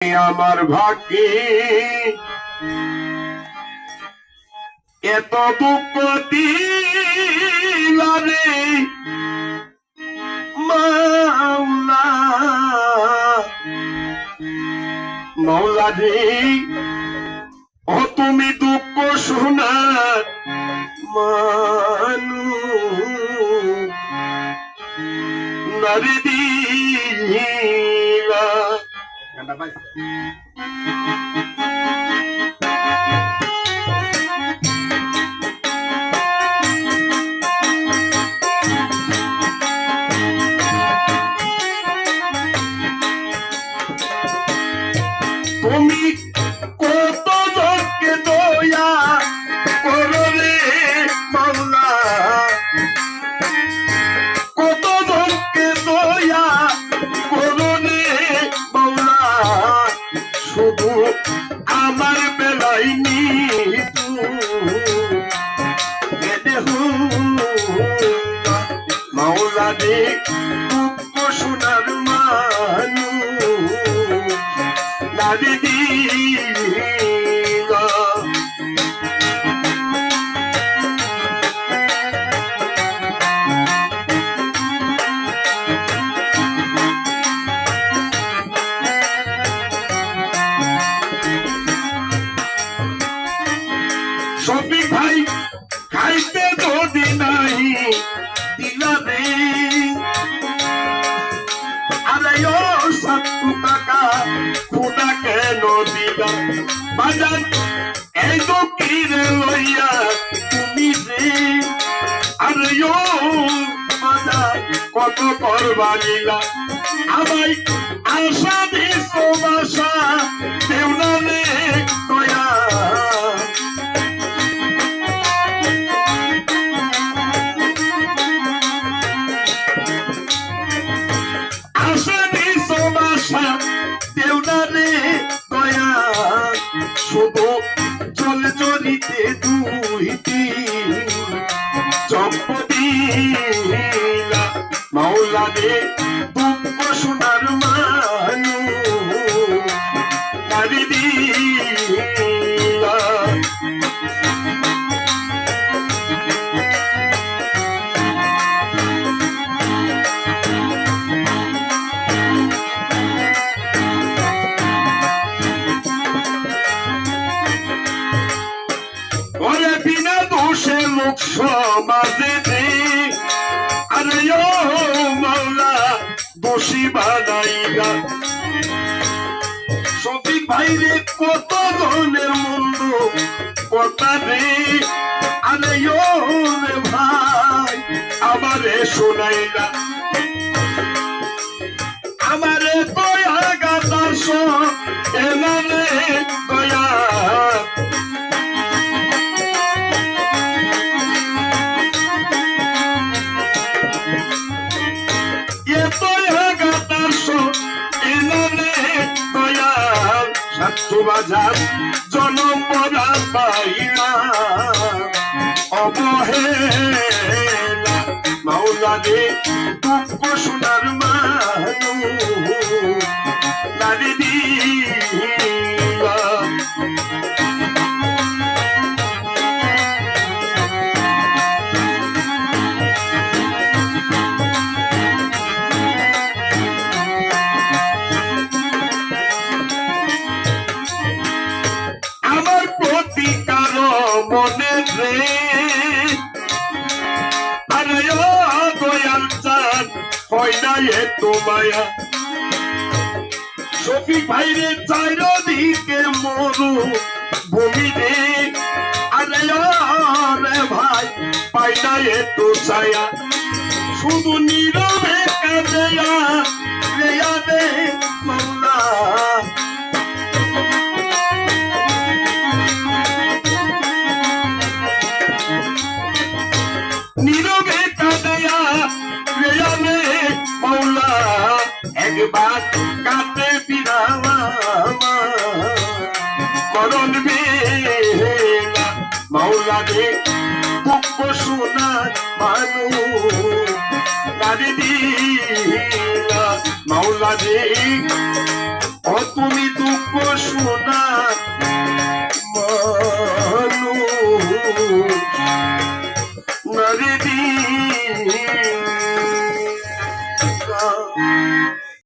আমার ভাগ্যে। এত দুঃখ দিলারে মাওলা। মাওলা রে। ও তুমি দুঃখ শোনার মানু তুমি মাওলা রে মানু নারী বাজান এই কিরে লইয়া তুমি যে আর কত করবা লীলা আমায় আশা দিস বাসা দেও না শুধু জল জলিতে দুইটি সমাজে আরে ও মাওলা দোষী ভাই রে কত ধরনের মন্দ কথা রে আরে ও ভাই, আমারে শোনাইলা বাজার জনম পরা পাইলা অবহেলা মাওলা রে দুঃখ শোনার মানু নারী মনে রে। আরে ও দয়াল চান হয় না এ তো মায়া। শফিক ভাই রে চাইর দিকে মরু ভূমি রে। আরে রে ভাই, পাই না এ তো ছায়া। শুধু নীরবে কাঁদেয়া একবার কাঁদে বিরামা মরণ বেলা মাওলা রে দুঃখ শোনার মানু নারী দিলা